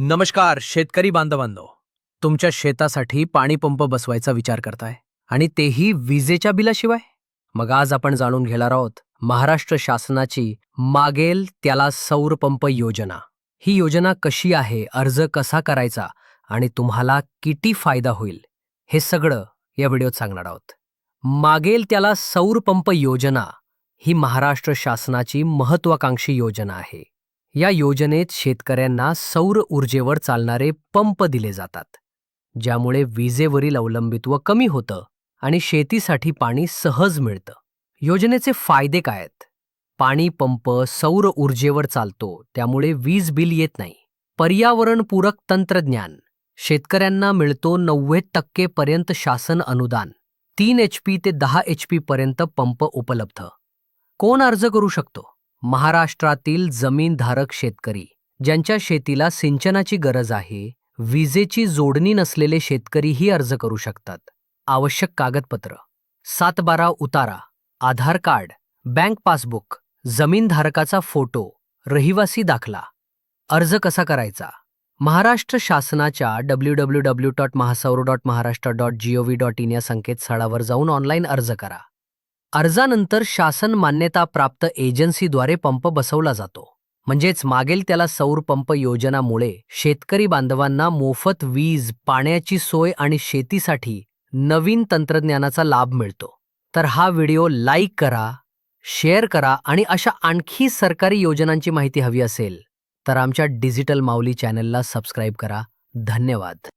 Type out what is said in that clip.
नमस्कार शेतकरी बांधवांनो. तुमच्या शेतासाठी पाणी पंप बसवायचा विचार करताय आणि तेही विजेच्या बिलाशिवाय? मग आज आपण जाणून घेणार आहोत महाराष्ट्र शासनाची मागेल त्याला सौर पंप योजना. ही योजना कशी आहे अर्ज कसा करायचा आणि तुम्हाला किती फायदा होईल हे सगळं या व्हिडिओत सांगणार आहोत. मागेल त्याला सौर पंप योजना ही महाराष्ट्र शासनाची महत्वाकांक्षी योजना आहे. या योजनेत शेतकऱ्यांना सौर ऊर्जेवर चालणारे पंप दिले जातात ज्यामुळे विजेवरील अवलंबित्व कमी होतं आणि शेतीसाठी पाणी सहज मिळतं. योजनेचे फायदे काय आहेत? पाणी पंप सौर ऊर्जेवर चालतो त्यामुळे वीज बिल येत नाही. पर्यावरणपूरक तंत्रज्ञान. शेतकऱ्यांना मिळतो नव्वद टक्के पर्यंत शासन अनुदान. तीन एच पी ते दहा एच पी पर्यंत पंप उपलब्ध. कोण अर्ज करू शकतो? महाराष्ट्रातील जमीनधारक शेतकरी ज्यांच्या शेतीला सिंचनाची गरज आहे विजेची जोडणी नसलेले शेतकरीही अर्ज करू शकतात. आवश्यक कागदपत्र. सात बारा उतारा. Aadhaar card. Bank passbook. जमीनधारकाचा photo. रहिवासी दाखला. अर्ज कसा करायचा? महाराष्ट्र शासनाच्या W W W dot Mahasaur dot Maharashtra dot GOV dot in या संकेतस्थळावर जाऊन ऑनलाईन अर्ज करा. अर्जानंतर शासन मान्यताप्राप्त एजन्सीद्वारे पंप बसवला जातो. म्हणजेच मागेल त्याला सौर पंप योजनामुळे शेतकरी बांधवांना मोफत वीज पाण्याची सोय आणि शेतीसाठी नवीन तंत्रज्ञानाचा लाभ मिळतो. तर हा व्हिडिओ लाईक करा शेअर करा आणि अशा आणखी सरकारी योजनांची माहिती हवी असेल तर आमच्या डिजिटल माऊली चॅनलला सबस्क्राईब करा. धन्यवाद.